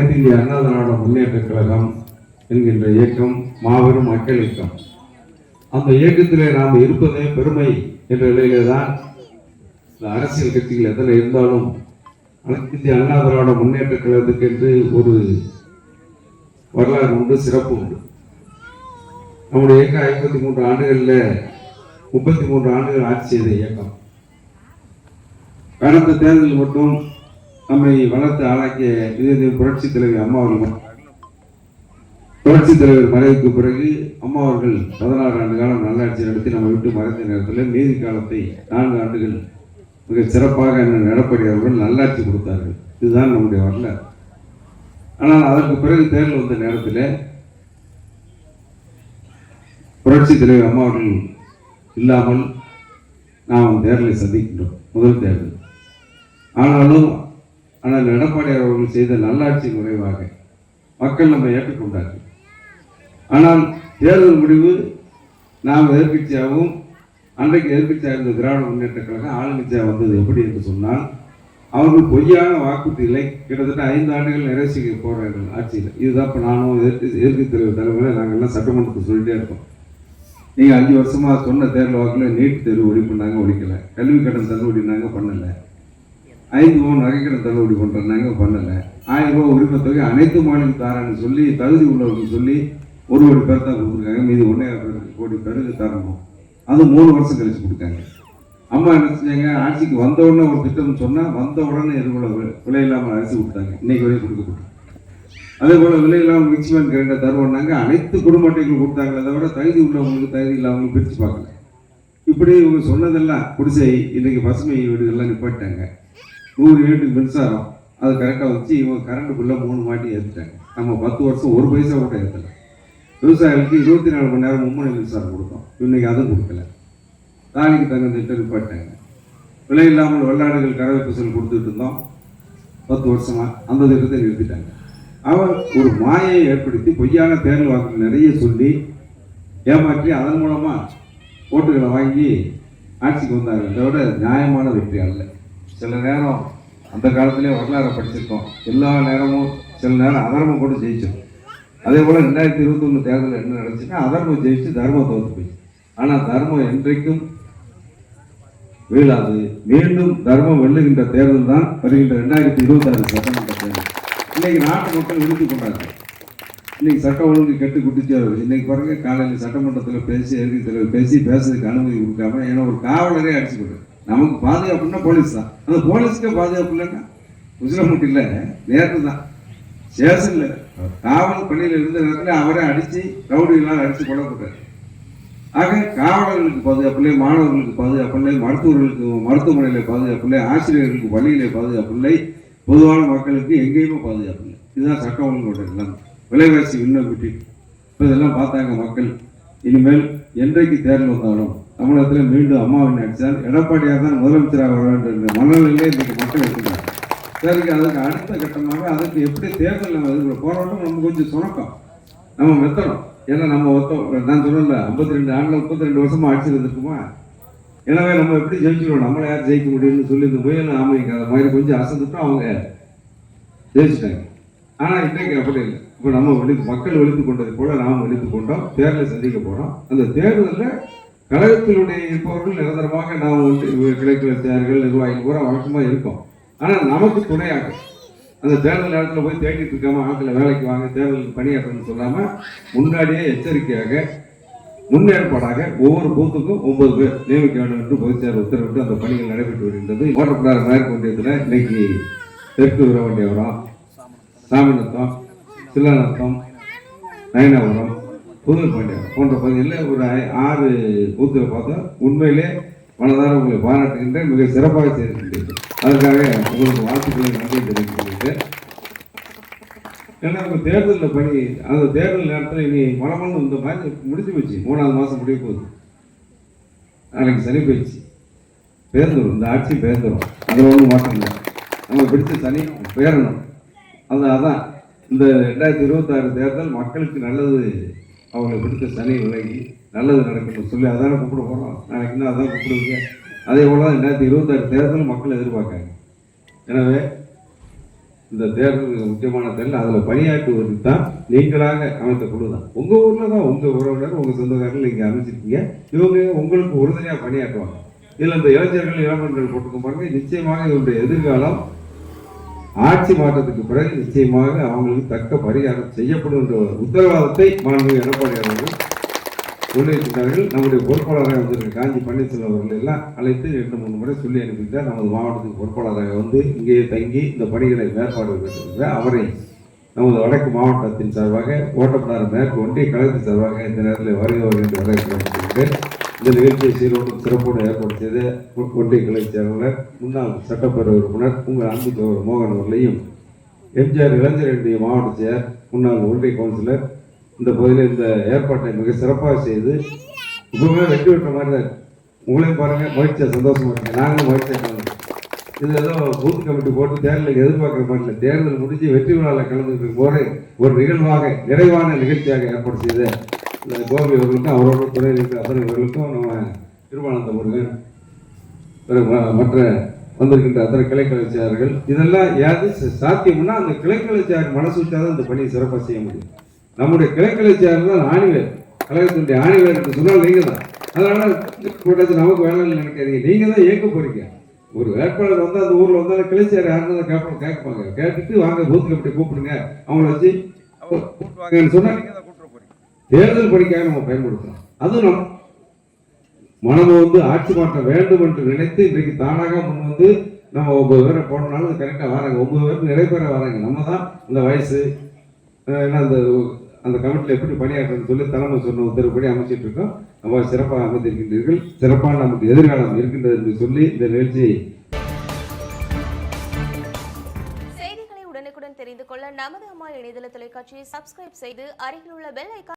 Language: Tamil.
அனைத்து இந்திய அண்ணா திராவிட முன்னேற்ற கழகம் என்கின்ற இயக்கம் மாபெரும் மக்கள் இயக்கம் அந்த இயக்கத்திலே நாம் இருப்பதே பெருமை என்ற நிலையிலே தான் இந்த அரசியல் கட்சிகள் எத்தனை இருந்தாலும் அனைத்து இந்திய அண்ணா திராவிட முன்னேற்ற கழகத்துக்கு என்று ஒரு வரலாறு உண்டு சிறப்பு உண்டு. நம்முடைய இயக்கம் ஐம்பத்தி மூன்று ஆண்டுகளில் முப்பத்தி மூன்று ஆண்டுகள் ஆட்சி செய்த இயக்கம். கடந்த தேர்தலில் மட்டும் நம்மை வளர்த்து ஆளாக்கிய இதய புரட்சி தலைவர் அம்மா அவர்கள். புரட்சி தலைவர் மறைவுக்கு பிறகு அம்மா அவர்கள் பதினாறு ஆண்டு காலம் நல்லாட்சி நடத்தி நம்ம விட்டு மறைந்த நேரத்தில் மீதி காலத்தை நான்கு ஆண்டுகள் மிக சிறப்பாக என்ன எடப்பாடி அவர்கள் நல்லாட்சி கொடுத்தார்கள். இதுதான் நம்முடைய வரலாறு. ஆனால் அதற்கு பிறகு தேர்தல் வந்த நேரத்தில் புரட்சி தலைவர் அம்மா அவர்கள் இல்லாமல் நாம் தேர்தலை சந்திக்கின்றோம் முதல் தேர்தல். ஆனாலும் ஆனால் எடப்பாடி அவர்கள் செய்த நல்லாட்சி முறைவாக மக்கள் நம்ம ஏற்றுக்கொண்டார்கள். ஆனால் தேர்தல் முடிவு நாம் எதிர்கட்சியாகவும் அன்றைக்கு எதிர்கட்சியாக இருந்த திராவிட முன்னேற்ற கழகம் ஆளுங்கட்சியாக வந்தது எப்படி என்று சொன்னால் அவர்கள் பொய்யான வாக்குறுதிகளை கிட்டத்தட்ட ஐந்து ஆண்டுகள் நிறைவேற்றி போகிறார்கள் ஆட்சியில். இதுதான் இப்போ நானும் எதிர்க்கு தலைவர் தலைமையில் நாங்கள்லாம் சட்டமன்றத்துக்கு சொல்லிட்டே இருக்கோம். நீங்கள் அஞ்சு வருஷமாக சொன்ன தேர்தல் வாக்கில் நீட் தேர்வு ஒழிப்புனாங்க ஒழிக்கலை. கல்வி கடன் தள்ளுபடினாங்க பண்ணலை. ஐந்து ரூபா நகைக்கடன் தள்ளுபடி பண்ணுறாங்க பண்ணலை. ஆயிரம் ரூபா உரிமை தொகை அனைத்து மாநிலம் தாரன்னு சொல்லி தகுதி உள்ளவர்கள் சொல்லி ஒரு கோடி பேர் தான் கொடுத்துருக்காங்க. மீதி ஒன்றே கோடி பேருக்கு தரணும். அது மூணு வருஷம் கழிச்சு கொடுத்தாங்க. அம்மா என்ன செஞ்சாங்க? ஆட்சிக்கு வந்த உடனே ஒரு திட்டம் சொன்னால் வந்த உடனே எதுக்குள்ள விலை இல்லாமல் அரிசி கொடுத்தாங்க. இன்னைக்கு வரையும் கொடுக்கப்பட்டோம் அதே போல் விலை இல்லாமல் மிக்சி வேன் தருவோம்னாங்க. அனைத்து குடும்ப அட்டைகள் கொடுத்தாங்களே தவிர தகுதி உள்ளவங்களுக்கு தகுதி இல்லாமல் பிரித்து பார்க்கல. இப்படி இவங்க சொன்னதெல்லாம் குடிசை இன்றைக்கி பசுமை வீடுகள்லாம் நிப்பாட்டாங்க நூறு யூனிட் மின்சாரம் அது கரெக்டாக வச்சு இவங்க கரண்ட்டுக்குள்ளே மூணு மாட்டி ஏற்றுட்டாங்க நம்ம பத்து வருஷம் ஒரு பைசா கூட ஏற்றலை விவசாயிகளுக்கு இருபத்தி நாலு மணி நேரம் மும்முனை மின்சாரம் கொடுத்தோம். இன்னைக்கு அதுவும் கொடுக்கல. தாலிக்கு தங்க திட்டம் நிப்பாட்டாங்க விலை இல்லாமல் வெள்ளாடுகள் கறவை பசல் கொடுத்துட்டு இருந்தோம். பத்து வருஷமாக அந்த திட்டத்தை நிறுத்திட்டாங்க. அவர் ஒரு மாயை ஏற்படுத்தி பொய்யான தேர்தல் வாக்கு நிறைய சொல்லி ஏமாற்றி அதன் மூலமாக ஓட்டுகளை வாங்கி ஆட்சிக்கு வந்தார்கள் விட நியாயமான வெற்றி அல்ல. சில நேரம் அந்த காலத்திலே வரலாறை படிச்சிருக்கோம். எல்லா நேரமும் சில நேரம் அதர்மம் கூட ஜெயிச்சோம். அதே போல் ரெண்டாயிரத்தி இருபத்தொன்று தேர்தலில் என்ன நடந்துச்சுன்னா அதர்மம் ஜெயிச்சு தர்மம் தோற்று போய் ஆனால் தர்மம் என்றைக்கும் வீழாது. மீண்டும் தர்மம் வெல்லுகின்ற தேர்தல் தான் வருகின்ற ரெண்டாயிரத்தி இருபத்தாறு சட்டமன்ற தேர்தல். இன்னைக்கு நாட்டு மக்கள் விழுந்து கொண்டாங்க. இன்னைக்கு சட்டம் ஒழுங்கு கெட்டு குட்டிச்சு. இன்னைக்கு பாருங்க காலையில் சட்டமன்றத்தில் பேசி எழுதி தலைவர் பேசி பேசுறதுக்கு அனுமதி கொடுக்காம ஏன்னா ஒரு காவலரே அடிச்சு கொடுக்குறேன் நமக்கு பாதுகாப்புன்னா போலீஸ் தான். அந்த போலீஸ்க்கே பாதுகாப்பு இல்லைன்னா உசிலமுட்டு இல்லை நேரத்து தான். ஸ்டேஷனில் காவல் பணியில் இருந்த நேரத்தில் அவரே அடிச்சு ரவுடிகளால் அடிச்சு கொல்லப்பட்டார் ஆக காவலர்களுக்கு பாதுகாப்பு இல்லை மாணவர்களுக்கு பாதுகாப்பு இல்லை மருத்துவர்களுக்கு மருத்துவமனையில் பாதுகாப்பில்லை ஆசிரியர்களுக்கு பள்ளியிலே பாதுகாப்பில்லை பொதுவான மக்களுக்கு எங்கேயுமே பாதுகாப்பு இல்லை. இதுதான் சட்டம் ஒழுங்கோட எல்லாம் விலைவாசி விண்ணப்பிட்டு இப்போ இதெல்லாம் பார்த்தாங்க மக்கள். இனிமேல் என்றைக்கு தேர்தல் வந்தாலும் தமிழகத்தில் மீண்டும் அம்மாவின் அடித்தால் எடப்பாடியார் தான் முதலமைச்சராக வர வேண்டும் என்ற மனநிலையிலே இன்றைக்கு மக்கள் இருக்கிறார் சரிங்க அதுக்கு அடுத்த கட்டமாக அதுக்கு எப்படி தேர்தல் நம்ம எதிர்கொள்ள போராட்டம் நம்ம கொஞ்சம் சுணக்கம். நம்ம மெத்தணும். ஏன்னா நம்ம ஒருத்தம் நான் சொன்னல ஐம்பத்தி ரெண்டு ஆண்டில் முப்பத்தி ரெண்டு வருஷமா ஆட்சி இருந்திருக்குமா? எனவே நம்ம எப்படி ஜெயிச்சிடுவோம் நம்மளை யார் ஜெயிக்க முடியும்னு சொல்லி இந்த முயல் ஆமைக்கு அந்த மாதிரி கொஞ்சம் அசந்துட்டோம் அவங்க ஜெயிச்சிட்டாங்க. ஆனால் இன்றைக்கு அப்படி இல்லை. இப்போ நம்ம வெளுத்து மக்கள் வெளுத்து கொண்டது போல நாம் வெளுத்து கொண்டோம். தேர்தலை சந்திக்க போகிறோம் அந்த தேர்தலில் கழகத்தினுடைய இருப்பவர்கள் நிரந்தரமாக நாம் வந்து கிழக்கு தேர்கள் நிர்வாகிகள் கூட வழக்கமாக இருக்கோம். ஆனால் நமக்கு துணையாக அந்த தேர்தல் நேரத்தில் போய் தேடிட்டு இருக்காம ஆட்களை வேலைக்கு வாங்க தேர்தல் பணியாற்றணும்னு சொல்லாமல் முன்னாடியே எச்சரிக்கையாக முன்னேற்பாடாக ஒவ்வொரு பூத்துக்கும் ஒன்பது பேர் நியமிக்க வேண்டும் என்று பொதுச்செயலர் உத்தரவிட்டு அந்த பணிகள் நடைபெற்று வருகின்றது. ஓட்டப்படாத மேற்கு ஒன்றியத்தில் இன்னைக்கு தெற்கு வீரவண்டியபுரம் சாமிநத்தம் சில்லநத்தம் நயனபுரம் புதூர் பாண்டியம் போன்ற பகுதியில் ஒரு ஆறு பூத்துகளை பார்த்தோம் உண்மையிலே மனதார உங்களை பாராட்டுகின்றேன் மிக சிறப்பாக செய்திருக்கின்றீர்கள். அதற்காக உங்களுக்கு வாழ்த்துக்களை நன்றி தெரிவிக்கின்றேன் ஏன்னா நம்ம தேர்தலில் பணி அந்த தேர்தல் நேரத்தில் இனி மலமலம் இந்த மாதிரி முடிஞ்சு போச்சு. மூணாவது மாதம் முடிய போகுது. நாளைக்கு சனி போயிடுச்சு பேர்ந்துடும் இந்த ஆட்சி பேர்ந்துடும் அதில் ஒன்றும் மாற்றம் இல்லை. நம்ம பிடிச்ச சனி பேரணும் அது அதான். இந்த ரெண்டாயிரத்தி இருபத்தாறு தேர்தல் மக்களுக்கு நல்லது அவங்களை பிடித்த சனி விலகி நல்லது நடக்கணும்னு சொல்லி அதானே கூப்பிட போகிறோம் நாளைக்கு இன்னும் அதான் கூப்பிடுவீங்க அதே போல் தான் ரெண்டாயிரத்தி இருபத்தாறு தேர்தல் மக்கள் எதிர்பார்க்காங்க. எனவே இந்த தேர்தல் முக்கியமான தேர்தல். அதில் பணியாற்றுவதற்கு தான் நீங்களாக அமைத்த குழு தான். உங்கள் ஊரில் தான் உங்கள் உறவினர் உங்கள் சொந்தக்காரர்கள் நீங்கள் அமைச்சிருக்கீங்க இவங்க உங்களுக்கு உறுதுணையாக பணியாற்றுவாங்க. இதில் இந்த இளைஞர்கள் இளம்பெண்கள் போட்டுக்கும் பாருங்க நிச்சயமாக இவருடைய எதிர்காலம் ஆட்சி மாற்றத்துக்கு பிறகு நிச்சயமாக அவங்களுக்கு தக்க பரிகாரம் செய்யப்படும் என்ற ஒரு உத்தரவாதத்தை மாண்பு எடப்பாடி அவர்கள் முன்வைக்கின்றார்கள் நம்முடைய பொறுப்பாளராக வந்திருக்க காஞ்சி பன்னீர்செல்வம் அவர்கள் எல்லாம் அழைத்து ரெண்டு மூணு முறை சொல்லி அனுப்பிட்டார் நமது மாவட்டத்துக்கு பொறுப்பாளராக வந்து இங்கேயே தங்கி இந்த பணிகளை மேற்பாடு பெற்றிருக்கிறார். அவரை நமது வடக்கு மாவட்டத்தின் சார்பாக ஓட்டப்படாத மேற்கு ஒன்றிய கழகத்தின் சார்பாக இந்த நேரத்தில் வருகை என்று வரவேற்கிறேன் இந்த நிகழ்ச்சியை சீரோடு சிறப்போடு ஏற்படுத்தியது ஒன்றிய கிளை செயலாளர் முன்னாள் சட்டப்பேரவை உறுப்பினர் உங்கள் அன்பு தோழர் மோகன் அவர்களையும் எம்ஜிஆர் இளைஞர்களுடைய மாவட்ட செயலர் முன்னாள் ஒன்றிய கவுன்சிலர் இந்த பகுதியில் இந்த ஏற்பாட்டை மிக சிறப்பாக செய்து இப்பவுமே வெற்றி விட்ட மாதிரி தான் உங்களையும் பாருங்க மகிழ்ச்சியாக சந்தோஷமா இருக்கு. நாங்களும் மகிழ்ச்சியாக இது ஏதோ பூத் கமிட்டி போட்டு தேர்தலுக்கு எதிர்பார்க்குற மாதிரி இல்லை. தேர்தல் முடிஞ்சு வெற்றி விழாவில் கலந்துருக்கும் போது ஒரு நிகழ்வாக நிறைவான நிகழ்ச்சியாக ஏற்பாடு செய்த இந்த கோபி அவர்களுக்கும் அவரோட துணை இருக்கிற அத்தனை அவர்களுக்கும் நம்ம திருமானந்த முருகன் மற்ற வந்திருக்கின்ற அத்தனை கிளை கலைச்சார்கள் இதெல்லாம் ஏது ச- சாத்தியம்னா அந்த கிளை கலைச்சார் மனசு வச்சாதான் இந்த பணியை சிறப்பாக செய்ய முடியும். நம்முடைய கிளை கலைச்சார் தான் ஆணிவேர் கழகத்தினுடைய ஆணிவேர் என்று சொன்னால் நீங்க தான். அதனால கூட்டத்தில் நமக்கு வேலை நினைக்காதீங்க. நீங்க தான் இயக்க போறீங்க. ஒரு வேட்பாளர் வந்து அந்த ஊர்ல வந்து கிளைச்சார் யாருன்னு கேட்பாங்க கேட்பாங்க. கேட்டுட்டு வாங்க பூத் கமிட்டி கூப்பிடுங்க. அவங்கள வச்சு அவங்க தேர்தல் பணிக்காக நம்ம பயன்படுத்தணும் அதுவும் நம்ம மனம் வந்து ஆட்சி மாற்றம் வேண்டும் என்று நினைத்து இன்றைக்கு தானாக முன் வந்து நம்ம ஒன்பது பேரை போனாலும் கரெக்டாக வராங்க. ஒன்பது பேர் நிறைய பேரை வராங்க. நம்ம தான் இந்த வயசு அந்த அந்த கமிட்டியில் எப்படி பணியாற்றணும்னு சொல்லி தலைமை சொன்ன உத்தரவுப்படி அமைச்சிட்டு இருக்கோம். நம்ம சிறப்பாக அமைந்திருக்கின்றீர்கள். சிறப்பான நமக்கு எதிர்காலம் இருக்கின்றது என்று சொல்லி இந்த நிகழ்ச்சியை செய்திகளை உடனுக்குடன் தெரிந்து கொள்ள நமது அம்மா இணையதள தொலைக்காட்சியை சப்ஸ்கிரைப் செய்து அருகில் உள்ள பெல் ஐக்கான்